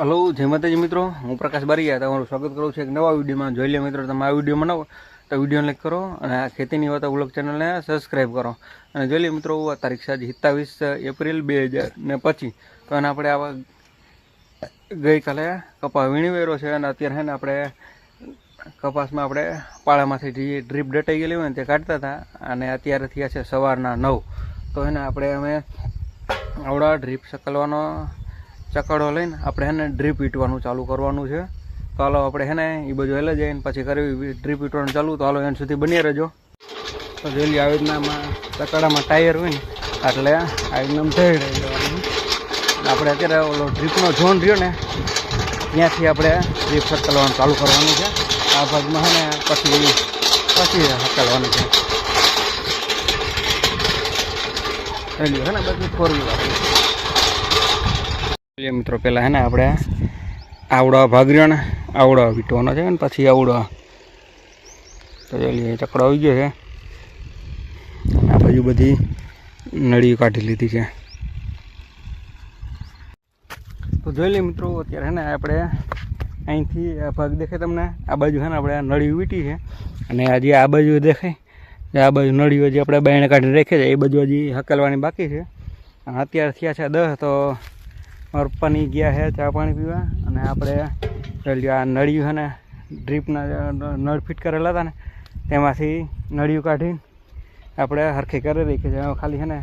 Hello, જય માતાજી મિત્રો. હું પ્રકાશ બારીયા. તમારું સ્વાગત કરું છું એક નવા વિડીયોમાં. જોઈ લે મિત્રો, તમે આ વીડિયો બનાવો તો વીડિયો લાઈક કરો અને આ ખેતીની વાતો બ્લોગ ચેનલને સબસ્ક્રાઈબ કરો. અને જોઈ લે મિત્રો, આ તારીખ સાજ સત્તાવીસ એપ્રિલ બે હજાર ને પચીસ. તો એને આપણે આવા ગઈકાલે કપા વીણી વેરો છે અને અત્યારે છે ને આપણે કપાસમાં આપણે પાળામાંથી જે ડ્રીપ ડટાઈ ગયેલી હોય ને તે કાઢતા હતા અને અત્યારે થયા છે સવારના નવ. તો એને આપણે અમે આવડા ડ્રીપ સકલવાનો ચકડો લઈને આપણે એને ડ્રીપ ઈટવાનું ચાલુ કરવાનું છે. તો હાલો આપણે હેને એ બધું હેલે જઈને પછી કરવી ડ્રીપ ઈટવાનું ચાલુ. તો હાલો એન સુધી બની રહેજો. તો જોઈ આવી રીતનામાં ચકડામાં ટાયર હોય ને, એટલે આવી રીતના થઈ રહેવાનું આપણે અત્યારે ઓલો ડ્રીપનો ઝોન રહ્યો ને, ત્યાંથી આપણે ડ્રીપ હકલવાનું ચાલુ કરવાનું છે. આ ભાગમાં હેને પછી પછી હકલવાનું છે. છે ને બધું ફોર વ્હીલર જોઈએ મિત્રો, પહેલાં હે ને આપણે આવડો ભાગ આવડા વીટવાનો છે ને, પછી આવડો. તો જોઈએ ચકડો આવી ગયો છે. આ બાજુ બધી નળી કાઢી લીધી છે. તો જોઈ લઈએ મિત્રો, અત્યારે હે ને આપણે અહીંથી આ ભાગ દેખાય તમને. આ બાજુ છે ને આપણે નળી વીટી છે. અને આજે આ બાજુ દેખાય આ બાજુ નળીઓ જે આપણે બાયણે કાઢીને રાખી છે, એ બાજુ હજી હકેલવાની બાકી છે. અત્યારે થયા છે દસ તો મારા ગયા છે ચા પાણી પીવા, અને આપણે આ નળિયું છે ને, ડ્રીપના નળ ફિટ કરેલા હતા ને, તેમાંથી નળિયું કાઢીને આપણે હરખી કરી રાખી છે. ખાલી છે ને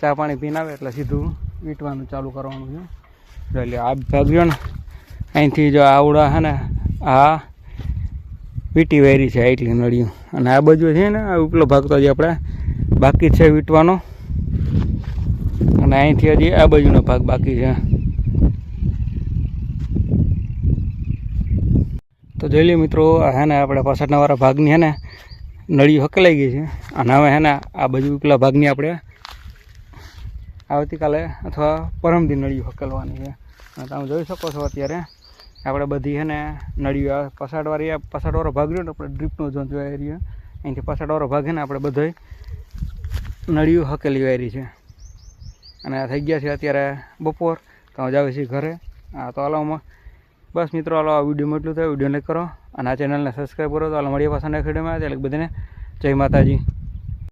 ચા પાણી પીને આવે એટલે સીધું વીંટવાનું ચાલુ કરવાનું છે. એટલે આ ભાગ રહ્યો ને અહીંથી જો આવડા છે ને, આ વીંટી વેરી છે એટલી નળિયું. અને આ બાજુ છે ને, આ ઉપલો ભાગ તો હજી આપણે બાકી છે વીટવાનો. અને અહીંથી હજી આ બાજુનો ભાગ બાકી છે. તો જોઈ લઈએ મિત્રો હે ને આપણે પાછળનાવાળા ભાગની હે ને નળી હકલાઈ ગઈ છે. અને હવે હે ને આ બાજુ પેલા ભાગની આપણે આવતીકાલે અથવા પરમદી નળીઓ હકલવાની છે. અને તમે જોઈ શકો છો અત્યારે આપણે બધી હે ને નળીઓ પસાડવાળી પસાડવાળો ભાગ રહ્યો ને આપણે ડ્રીપનો ઝોન જોઈ રહ્યો. અહીંથી પસાડવાળો ભાગ હે ને આપણે બધોય નળીઓ હકેલી વાયરી છે. અને આ થઈ ગયા છે અત્યારે બપોર, તો જાઉં છીએ ઘરે. હા તો હાલો બસ મિત્રો, હાલો આ વિડીયોમાં એટલું થાય વીડિયો લાઈક કરો અને આ ચેનલને સબસ્ક્રાઈબ કરો તો હાલ મળીએ પાછા નેક્સ્ટ વિડીયોમાં. એટલે બધાને જય માતાજી.